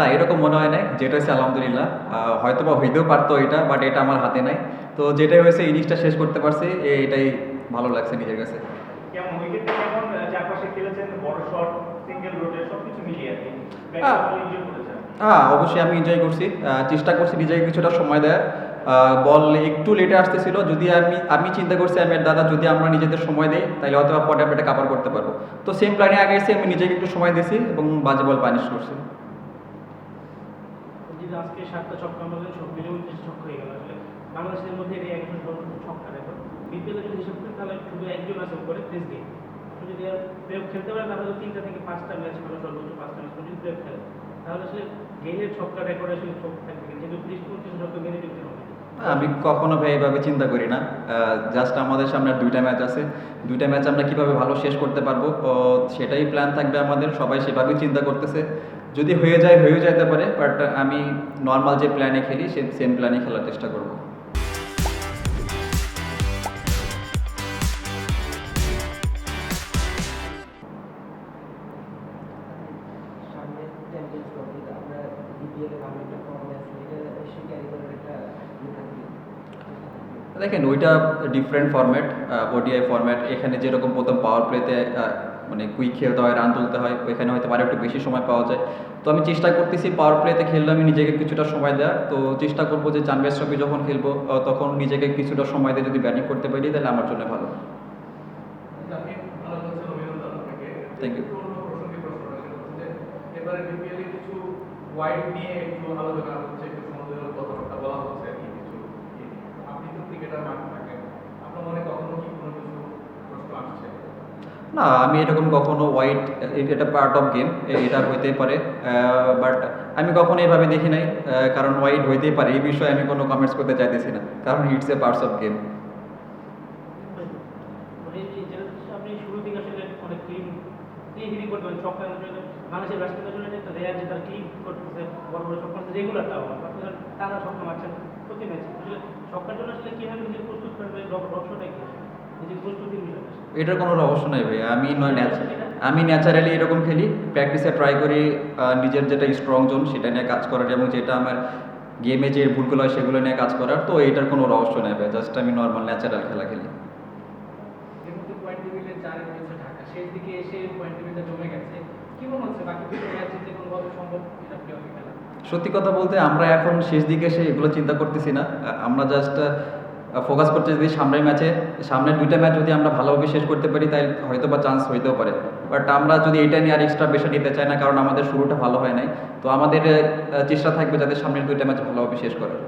না এরকম মনে হয় নাই। যেটা হয়েছে আলহামদুলিল্লাহ। হয়তো বা হইতেও পারতো এটা বাট এটা আমার হাতে নাই। তো যেটাই হয়েছে ইনিংসটা শেষ করতে পারছি। এটাই ভালো লাগছে নিজের কাছে। হ্যাঁ। অবশ্যই আমি এনজয় করছি। চেষ্টা করছি নিজেকে কিছুটা সময় দেওয়ার। বল একটু লেটে আসতেছিল। যদি আমি আমি চিন্তা করছি আমি দাদা যদি আমরা নিজেদের সময় দিই তাহলে হয়তো পরে আমরা এটা কাভার করতে পারব। তো সেম প্ল্যানে আগে এসে আমি নিজেকে একটু সময় দিয়েছি এবং বাজে বল পানিশ করছি। আজকে সাতটা ছক্কা মারলেন সব মিলে উনত্রিশ ছক্কা হয়ে গেল আসলে। বাংলাদেশের মধ্যে এই একজন ছক্কা বিপিএল যদি হিসাব তাহলে শুধু একজন আছে গেম যদি প্লেঅফ খেলতে পারে, তাহলে তিনটা থেকে পাঁচটা ম্যাচ সর্বোচ্চ পাঁচটা ম্যাচ যদি প্লেঅফ খেলে। তাহলে ছক্কা রেকর্ড আসলে চোখ থাকবে যেহেতু ত্রিশ পঁচিশ ছক্কা হবে আমি কখনো ভাই এইভাবে চিন্তা করি না। জাস্ট আমাদের সামনে দুইটা ম্যাচ আছে। দুইটা ম্যাচ আমরা কীভাবে ভালো শেষ করতে পারব সেটাই প্ল্যান থাকবে আমাদের। সবাই সেভাবেই চিন্তা করতেছে। যদি হয়ে যায়, হয়েও যেতে পারে বাট আমি নর্মাল যে প্ল্যানে খেলি, সে সেম প্ল্যানে খেলার চেষ্টা করব। দেখেন, ওইটা ডিফারেন্ট ফরম্যাট ওডিআই ফরম্যাট এখানে যেরকম প্রথম পাওয়ার প্লেতে মানে কুইক খেলতে হয় রান তুলতে হয় ওইখানে হয়তো আরও একটু বেশি সময় পাওয়া যায়। তো আমি চেষ্টা করতেছি পাওয়ার প্লেতে খেললে আমি নিজেকে কিছুটা সময় দেওয়ার। তো চেষ্টা করব যে চ্যাম্পিয়ন্স ট্রফি যখন খেলব তখন নিজেকে কিছুটা সময় দিয়ে যদি ব্যাটিং করতে পারি তাহলে আমার জন্য ভালো। থ্যাংক এবারে বিপিএল কিছু ওয়াইড নিয়ে একটু আলোচনা হচ্ছে একটু সমালোচনার কথাবার্তা বলা হচ্ছে আর কি কিছু ইয়ে নিয়ে। আপনি তো ক্রিকেটার মাঠে থাকেন আপনার মনে কখনো কি কোনো কিছু প্রশ্ন আসছে না, আমি এরকম কখনো হোয়াইট এটা পার্ট অফ গেম এটা হইতেই পারে বাট আমি কখনো এইভাবে দেখি নাই কারণ হোয়াইট হইতেই পারে, এই বিষয়ে আমি কোনো কমেন্টস করতে চাইতেছি না, কারণ it's a parts of game মানে আসলে। এটার কোনো রহস্য নাই ভাই আমি নয় আমি ন্যাচারালি এরকম খেলি প্র্যাকটিসে ট্রাই করি নিজের যেটা স্ট্রং জোন সেটা নিয়ে কাজ করার এবং যেটা আমার গেমে যে ভুলগুলো হয় সেগুলো নিয়ে কাজ করার তো এটার কোনো রহস্য নেই ভাই জাস্ট আমি নর্মাল ন্যাচারাল খেলা খেলা। সত্যি কথা বলতে আমরা এখন শেষ দিকে এসে এগুলো চিন্তা করতেছি না আমরা জাস্ট ফোকাস করতে যদি সামনের ম্যাচে সামনের দুইটা ম্যাচ যদি আমরা ভালোভাবে শেষ করতে পারি তাই হয়তো বা চান্স হইতেও পারে। বাট আমরা যদি এটা নিয়ে আর এক্সট্রা বেশি নিতে চাই না, কারণ আমাদের শুরুটা ভালো হয় নাই। তো আমাদের চেষ্টা থাকবে যাতে সামনের দুইটা ম্যাচ ভালোভাবে শেষ করার।